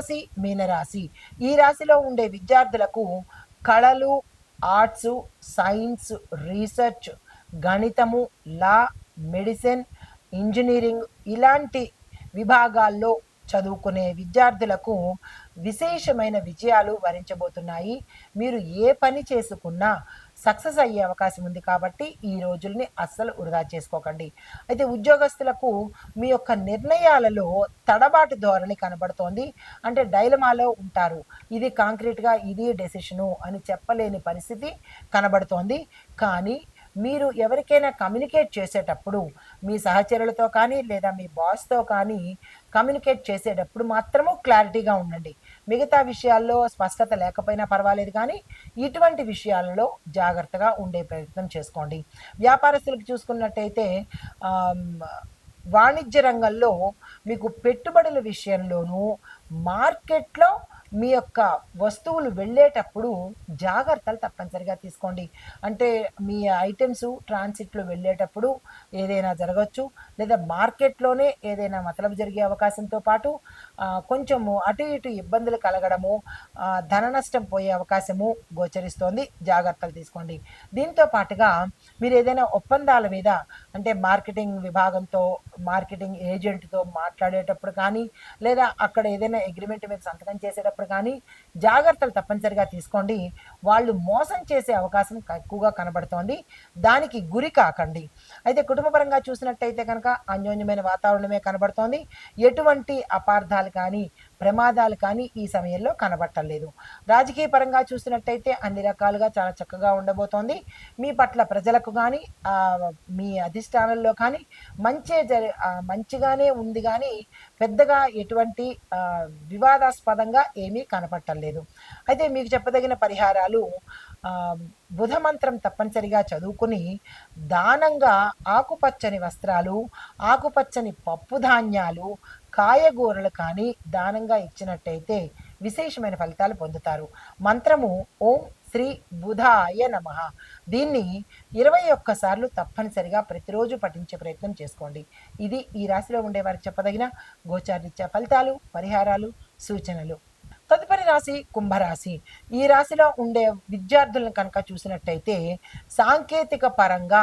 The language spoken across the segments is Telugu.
రాశి మీనరాశి ఈ రాశిలో ఉండే విద్యార్థులకు కళలు ఆర్ట్స్ సైన్స్ రీసెర్చ్ గణితము లా మెడిసిన్ ఇంజనీరింగ్ ఇలాంటి విభాగాల్లో చదువుకునే విద్యార్థులకు విశేషమైన విజయాలు వరించబోతున్నాయి. మీరు ఏ పని చేసుకున్నా సక్సెస్ అయ్యే అవకాశం ఉంది కాబట్టి ఈ రోజుల్ని అస్సలు వృధా చేసుకోకండి. అయితే ఉద్యోగస్తులకు మీ యొక్క నిర్ణయాలలో తడబాటు ధోరణి కనబడుతోంది. అంటే డైలమాలో ఉంటారు. ఇది కాంక్రీట్గా ఇది డెసిషను అని చెప్పలేని పరిస్థితి కనబడుతోంది. కానీ మీరు ఎవరికైనా కమ్యూనికేట్ చేసేటప్పుడు మీ సహచరులతో కానీ లేదా మీ బాస్తో కానీ కమ్యూనికేట్ చేసేటప్పుడు మాత్రము క్లారిటీగా ఉండండి. మిగతా విషయాల్లో స్పష్టత లేకపోయినా పర్వాలేదు కానీ ఇటువంటి విషయాలలో జాగ్రత్తగా ఉండే ప్రయత్నం చేసుకోండి. వ్యాపారస్తులకు చూసుకున్నట్టయితే వాణిజ్య రంగంలో మీకు పెట్టుబడుల విషయంలోనూ మార్కెట్లో మీ యొక్క వస్తువులు వెళ్ళేటప్పుడు జాగ్రత్తలు తప్పనిసరిగా తీసుకోండి. అంటే మీ ఐటమ్స్ ట్రాన్సిట్లో వెళ్ళేటప్పుడు ఏదైనా జరగచ్చు లేదా మార్కెట్లోనే ఏదైనా మతలబు జరిగే అవకాశంతో పాటు కొంచెము అటు ఇటు ఇబ్బందులు కలగడము ధన నష్టం పోయే అవకాశము గోచరిస్తోంది. జాగ్రత్తలు తీసుకోండి. దీంతో పాటుగా మీరు ఏదైనా ఒప్పందాల మీద అంటే మార్కెటింగ్ విభాగంతో మార్కెటింగ్ ఏజెంట్తో మాట్లాడేటప్పుడు కానీ లేదా అక్కడ ఏదైనా అగ్రిమెంట్ మీద సంతకం చేసేటప్పుడు కానీ జాగ్రత్తలు తప్పనిసరిగా తీసుకోండి. వాళ్ళు మోసం చేసే అవకాశం ఎక్కువగా కనబడుతోంది. దానికి గురి కాకండి. అయితే కుటుంబపరంగా చూసినట్టయితే కనుక అన్యోన్యమైన వాతావరణమే కనబడుతోంది. ఎటువంటి అపార్థాలు కానీ ప్రమాదాలు కానీ ఈ సమయంలో కనబట్టలేదు రాజకీయ పరంగా చూసినట్టయితే అన్ని రకాలుగా చాలా చక్కగా ఉండబోతోంది. మీ పట్ల ప్రజలకు కానీ మీ అధిష్టానంలో కానీ మంచే జరి మంచిగానే ఉంది కానీ పెద్దగా ఎటువంటి వివాదాస్పదంగా ఏమీ కనపట్టలేదు అయితే మీకు చెప్పదగిన పరిహారాలు బుధ మంత్రం తప్పనిసరిగా చదువుకుని దానంగా ఆకుపచ్చని వస్త్రాలు ఆకుపచ్చని పప్పు ధాన్యాలు కాయగూరలు కానీ దానంగా ఇచ్చినట్టయితే విశేషమైన ఫలితాలు పొందుతారు. మంత్రము ఓం శ్రీ బుధాయ నమ. దీన్ని ఇరవై ఒక్కసార్లు తప్పనిసరిగా ప్రతిరోజు పఠించే ప్రయత్నం చేసుకోండి. ఇది ఈ రాశిలో ఉండేవారు చెప్పదగిన గోచారిత్య ఫలితాలు పరిహారాలు సూచనలు. తదుపరి రాశి కుంభరాశి. ఈ రాశిలో ఉండే విద్యార్థులను కనుక చూసినట్టయితే సాంకేతిక పరంగా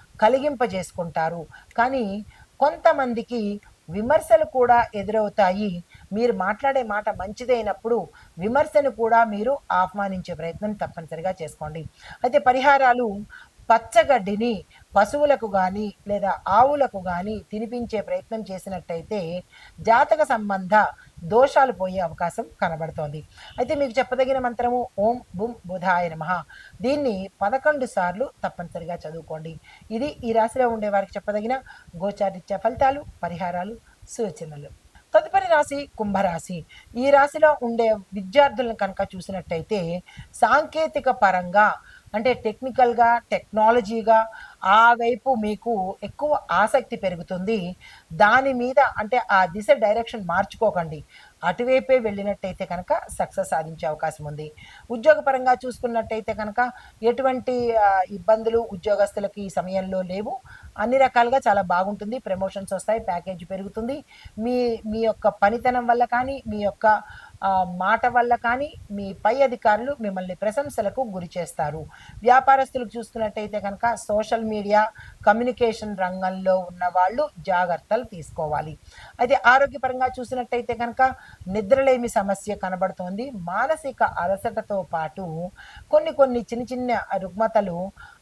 కలిగింపజేసుకుంటారు. కానీ కొంతమందికి విమర్శలు కూడా ఎదురవుతాయి. మీరు మాట్లాడే మాట మంచిదైనప్పుడు విమర్శను కూడా మీరు ఆహ్వానించే ప్రయత్నం తప్పనిసరిగా చేసుకోండి. అయితే పరిహారాలు పచ్చగడ్డిని పశువులకు కానీ లేదా ఆవులకు కానీ తినిపించే ప్రయత్నం చేసినట్టయితే జాతక సంబంధ దోషాలు పోయే అవకాశం కనబడుతోంది. అయితే మీకు చెప్పదగిన మంత్రము ఓం బుం బుధాయ నమ. దీన్ని పదకొండు సార్లు తప్పనిసరిగా చదువుకోండి. ఇది ఈ రాశిలో ఉండే వారికి చెప్పదగిన గోచారిత్య ఫలితాలు పరిహారాలు సూచనలు. తదుపరి రాశి కుంభరాశి. ఈ రాశిలో ఉండే విద్యార్థులను కనుక చూసినట్టయితే సాంకేతిక పరంగా అంటే టెక్నికల్గా టెక్నాలజీగా ఆ వైపు మీకు ఎక్కువ ఆసక్తి పెరుగుతుంది. దాని మీద అంటే ఆ దిశ డైరెక్షన్ మార్చుకోకండి. అటువైపే వెళ్ళినట్టయితే కనుక సక్సెస్ సాధించే అవకాశం ఉంది. ఉద్యోగపరంగా చూసుకున్నట్టయితే కనుక ఎటువంటి ఇబ్బందులు ఉద్యోగస్తులకి ఈ సమయంలో లేవు. అన్ని రకాలుగా చాలా బాగుంటుంది. ప్రమోషన్స్ వస్తాయి ప్యాకేజ్ పెరుగుతుంది. మీ మీ యొక్క పనితనం వల్ల కానీ మీ యొక్క మాట వల్ల కానీ మీ పై అధికారులు మిమ్మల్ని ప్రశంసలకు గురి చేస్తారు. వ్యాపారస్తులు చూసుకున్నట్టయితే కనుక సోషల్ మీడియా కమ్యూనికేషన్ రంగంలో ఉన్న వాళ్ళు జాగ్రత్తలు తీసుకోవాలి. అయితే ఆరోగ్యపరంగా చూసినట్టయితే కనుక నిద్రలేమి సమస్య కనబడుతోంది. మానసిక అలసటతో పాటు కొన్ని కొన్ని చిన్న చిన్న రుగ్మతలు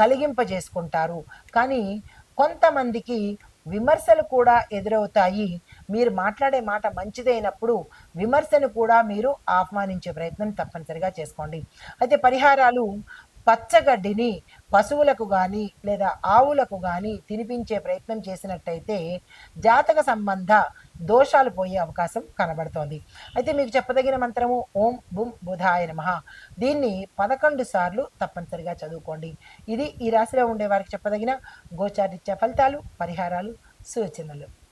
కలిగింపజేసుకుంటారు. కానీ కొంతమందికి విమర్శలు కూడా ఎదురవుతాయి. మీరు మాట్లాడే మాట మంచిదైనప్పుడు విమర్శను కూడా మీరు ఆహ్వానించే ప్రయత్నం తప్పనిసరిగా చేసుకోండి. అయితే పరిహారాలు పచ్చగడ్డిని పశువులకు కానీ లేదా ఆవులకు కానీ తినిపించే ప్రయత్నం చేసినట్టయితే జాతక సంబంధ దోషాలు పోయే అవకాశం కనబడుతోంది. అయితే మీకు చెప్పదగిన మంత్రము ఓం బుం బుధాయ నమ. దీన్ని పదకొండు సార్లు తప్పనిసరిగా చదువుకోండి. ఇది ఈ రాశిలో ఉండే వారికి చెప్పదగిన గోచారిత్య ఫలితాలు పరిహారాలు సూచనలు.